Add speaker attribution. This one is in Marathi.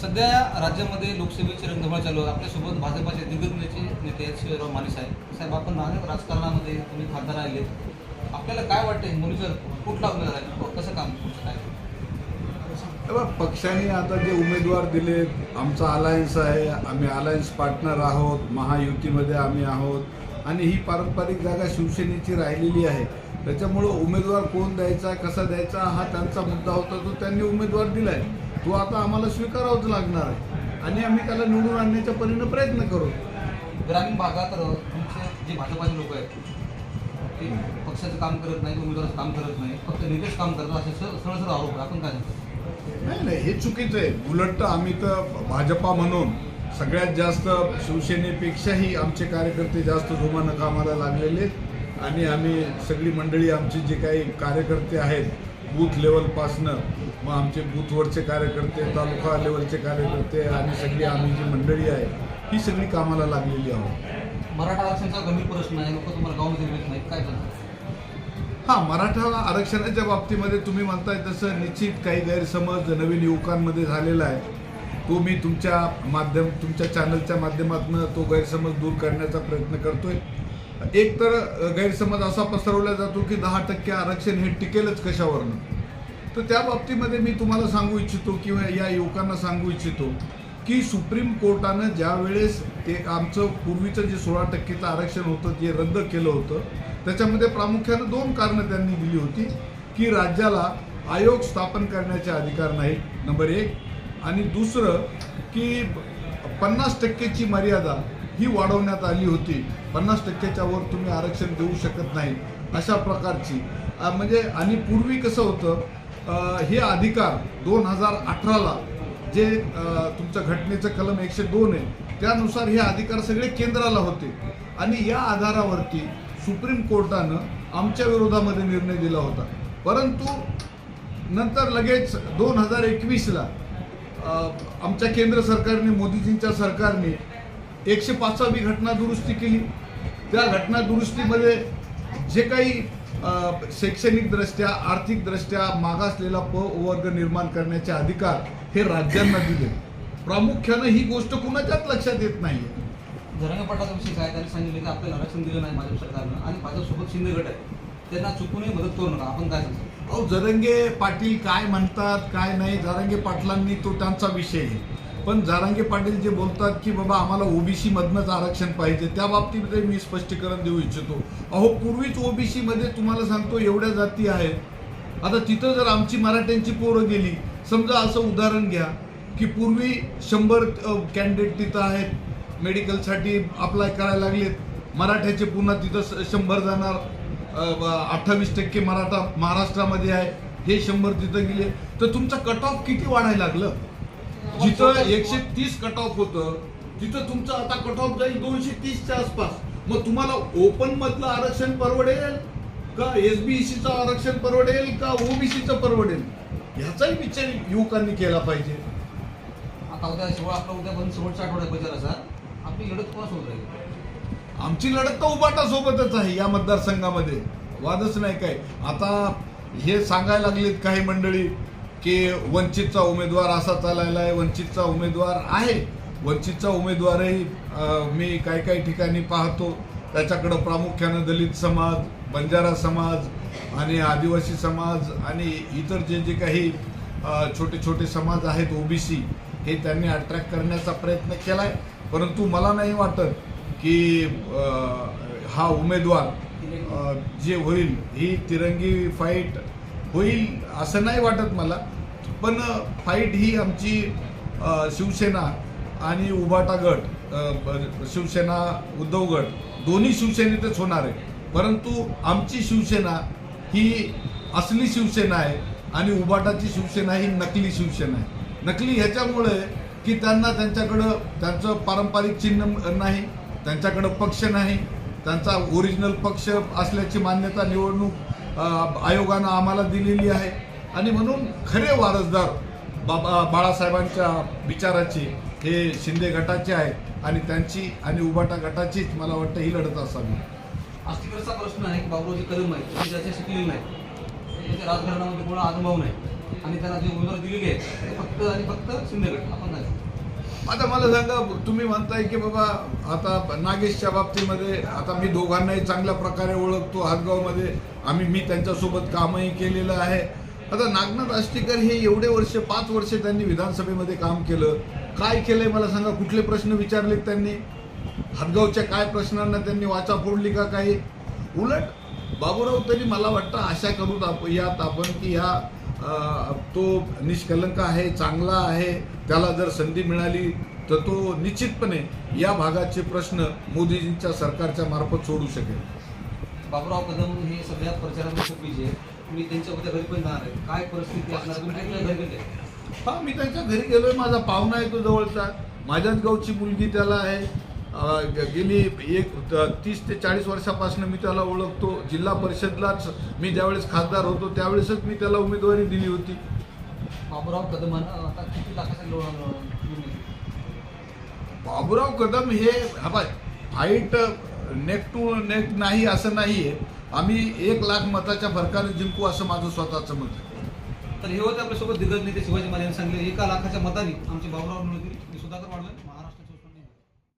Speaker 1: सध्या राज्यामध्ये लोकसभेची रंगधमाळ चालू आहे. आपल्यासोबत भाजपाचे दिग्गज नेते नेते शिवराव माने साहेब. साहेब आपण नाणे राजकारणामध्ये तुम्ही खासदार राहिले. आपल्याला काय वाटते मुलीचं कुठला उमेदवार आहे? कसं काम तुमचं काय?
Speaker 2: पक्षाने आता जे उमेदवार दिले आमचा अलायन्स आहे. आम्ही अलायन्स पार्टनर आहोत. महायुतीमध्ये आम्ही आहोत. आणि ही पारंपरिक जागा शिवसेनेची राहिलेली आहे. त्याच्यामुळं उमेदवार कोण द्यायचा कसा द्यायचा हा त्यांचा मुद्दा होता तो त्यांनी उमेदवार दिला आहे तो आता आम्हाला स्वीकारावाच लागणार. आहे आणि आम्ही त्याला निवडून आणण्याच्या परीने प्रयत्न करू.
Speaker 1: ग्रामीण भागात तुमचे जे भाजपाचे लोक आहेत ते पक्षाचं काम करत नाही उमेदवाराचं काम करत नाही फक्त नेतेच काम करतात असे सरळ सरळ आरोप आहे आपण काय सांगतो?
Speaker 2: नाही नाही हे चुकीचं आहे. उलट तर आम्ही तर भाजपा म्हणून सगळ्यात जास्त शिवसेनेपेक्षाही आमचे कार्यकर्ते जास्त जोमानं कामाला लागलेले आहेत. आणि आम्ही सगळी मंडळी आमचे जे काही कार्यकर्ते आहेत बूथ लेवलपासनं मग आमचे बूथवरचे कार्यकर्ते तालुका लेवलचे कार्यकर्ते आणि सगळी आम्ही जी मंडळी आहे ही सगळी कामाला लागलेली आहोत.
Speaker 1: मराठा आरक्षणाचा गंभीर प्रश्न आहे. लोक तुम्हाला गावामध्ये येत नाहीत. काय
Speaker 2: हा मराठा आरक्षणाच्या बाबतीमध्ये तुम्ही म्हणताय तसं निश्चित काही गैरसमज नवीन युवकांमध्ये झालेला आहे. तो मी तुमच्या माध्यम तुमच्या चॅनलच्या माध्यमातून तो गैरसमज दूर करण्याचा प्रयत्न करतोय. एक तर गैरसमज असा पसरवला जातो की दहा टक्के आरक्षण हे टिकेलच कशावरनं? तर त्या बाबतीमध्ये मी तुम्हाला सांगू इच्छितो किंवा या युवकांना सांगू इच्छितो की सुप्रीम कोर्टानं ज्या वेळेस ते आमचं पूर्वीचं जे सोळा टक्केचं आरक्षण होतं जे रद्द केलं होतं त्याच्यामध्ये प्रामुख्यानं दोन कारणं त्यांनी दिली होती की राज्याला आयोग स्थापन करण्याचे अधिकार नाही नंबर एक. आणि दुसरं की पन्नास टक्केची मर्यादा ही वाढवण्यात आली होती. पन्नास टक्क्याच्या वर तुम्ही आरक्षण देऊ शकत नाही अशा प्रकारची. म्हणजे आणि पूर्वी कसं होतं हे अधिकार दोन हजार अठराला जे तुमचं तुमच्या घटनेचं कलम एकशे दोन आहे त्यानुसार हे अधिकार सगळे केंद्राला होते. आणि या आधारावरती सुप्रीम कोर्टानं आमच्या विरोधामध्ये निर्णय दिला होता. परंतु नंतर लगेच दोन हजार एकवीसला आमच्या केंद्र सरकारने मोदीजींच्या सरकारने एकशे पाचवी घटना दुरुस्ती केली. त्या घटना दुरुस्तीमध्ये जे काही शैक्षणिकदृष्ट्या आर्थिकदृष्ट्या मागासलेला प वर्ग निर्माण करण्याचे अधिकार हे राज्यांना दिले. प्रामुख्यानं ही गोष्ट कुणाच्याच लक्षात येत नाही
Speaker 1: जरांगे पाटलाचा विषय काय त्यांनी सांगितलं की आपल्याला आरक्षण दिलं नाही भाजप सरकारनं आणि भाजपसोबत शिंदे गट आहे त्यांना चुकूनही मदत करू नका. आपण काय सांगतो
Speaker 2: अहो जरंगे पाटील काय म्हणतात काय नाही जरांगे पाटलांनी तो त्यांचा विषय आहे. पण जारांगे पाटील जे बोलतात की बाबा आम्हाला ओबीसी मधनच आरक्षण पाहिजे त्या बाबतीमध्ये मी स्पष्टीकरण देऊ इच्छितो. अहो पूर्वीच ओबीसी मध्ये तुम्हाला सांगतो एवढ्या जाती आहेत. आता तिथं जर आमची मराठ्यांची पोरं गेली समजा असं उदाहरण घ्या की पूर्वी शंभर कॅन्डिडेट तिथं आहेत मेडिकलसाठी अप्लाय करायला लागलेत. मराठ्याचे पुन्हा तिथं स- शंभर जाणार अठ्ठावीस टक्के मराठा महाराष्ट्रामध्ये आहे हे शंभर तिथं गेले. तर तुमचा कट ऑफ किती वाढायला लागलं? जिथं एकशे तीस कट ऑफ होतं तिथं तुमचं आता कट ऑफ जाईल दोनशे तीसच्या आसपास. मग तुम्हाला ओपन मधलं आरक्षण परवडेल का एसबीसीचं आरक्षण परवडेल का ओबीसीचं परवडेल? ह्याचाही विचार युवकांनी केला पाहिजे.
Speaker 1: आता उद्या शेवट आपला उद्या पण शेवटच्या आठवड्यात बजाराचा आपली लढत कोणासोबत राहील?
Speaker 2: आमची लढत तर उबाटा सोबतच आहे या मतदारसंघामध्ये. वादच नाही काय. आता हे सांगायला लागलेत काही मंडळी की वंचितचा उमेदवार असा चालायला आहे वंचितचा उमेदवार आहे. वंचितचा उमेदवारही मी काही काही ठिकाणी पाहतो. त्याच्याकडं प्रामुख्यानं दलित समाज बंजारा समाज आणि आदिवासी समाज आणि इतर जे जे काही छोटे छोटे समाज आहेत ओबीसी हे त्यांनी अट्रॅक्ट करण्याचा प्रयत्न केला आहे परंतु मला नाही वाटत की हा उमेदवार जे होईल ही तिरंगी फाईट होईल असं नाही वाटत मला. पण फाईट ही आमची शिवसेना आणि उभाटा गट शिवसेना उद्धव गट दोन्ही शिवसेनेतच होणार आहे. परंतु आमची शिवसेना ही असली शिवसेना आहे आणि उभाटाची शिवसेना ही नकली शिवसेना आहे. नकली ह्याच्यामुळे की त्यांना त्यांच्याकडं त्यांचं पारंपरिक चिन्ह नाही त्यांच्याकडं पक्ष नाही त्यांचा ओरिजिनल पक्ष असल्याची मान्यता निवडणूक आयोगानं आम्हाला दिलेली आहे. आणि म्हणून खरे वारसदार बाबा बाळासाहेबांच्या विचाराचे हे शिंदे गटाचे आहेत आणि त्यांची आणि उबाटा गटाचीच मला वाटतं ही लढत असावी.
Speaker 1: आस्तिकरचा प्रश्न आहे की बाबूरावजी कदम आहेत तुम्ही त्याचे शिकलेले नाही. त्याच्या राजकारणामध्ये कोणा अनुभव नाही. आणि त्यांना जी उमेदवार दिलेली आहे ते फक्त आणि फक्त शिंदे गट आपण नाही.
Speaker 2: आता मला सांगा तुम्ही म्हणताय की बाबा आता नागेशच्या बाबतीमध्ये आता मी दोघांनाही चांगल्या प्रकारे ओळखतो हातगावमध्ये. आम्ही मी त्यांच्यासोबत कामही केलेलं आहे. आता नागनाथ आष्टीकर हे एवढे वर्ष पाच वर्ष त्यांनी विधानसभेमध्ये काम केलं. काय केलंय मला सांगा कुठले प्रश्न विचारलेत त्यांनी? हातगावच्या काय प्रश्नांना त्यांनी वाचा फोडली का काही? उलट बाबूराव तरी मला वाटतं आशा करू आप- यात आपण की ह्या तो निष्कलंक आहे चांगला आहे त्याला जर संधी मिळाली तर तो निश्चितपणे या भागाचे प्रश्न मोदीजींच्या सरकारच्या मार्फत सोडू शकेल.
Speaker 1: बाबूराव कदम हे सध्या प्रचारामध्ये खूप बिझी आहे तुम्ही त्यांच्या उद्या घरी पण जाणार आहे काय परिस्थिती असणार? तुम्ही त्यांच्या घरी गेले?
Speaker 2: हा मी त्यांच्या घरी गेलोय. माझा पाहुणा आहे तो जवळचा. माझ्याच गावची मुलगी त्याला आहे. गेली एक तीस ते चाळीस वर्षापासून मी त्याला ओळखतो. जिल्हा परिषदलाच मी ज्यावेळेस खासदार होतो त्यावेळेसच मी त्याला उमेदवारी दिली होती.
Speaker 1: बाबूराव कदमानं आता किती लाखाचा
Speaker 2: बाबूराव? कदम हे फाईट नेक टू नेक नाही असं नाहीये. आम्ही एक लाख मताच्या फरकाने जिंकू असं माझं स्वतःचं मत आहे.
Speaker 1: तर हे होते आपल्यासोबत दिग्गज नेते शिवाजी महाराज यांनी सांगितले एका लाखाच्या मताने आमचे बाबूराव निवडतील मी सुधाकर महाराष्ट्र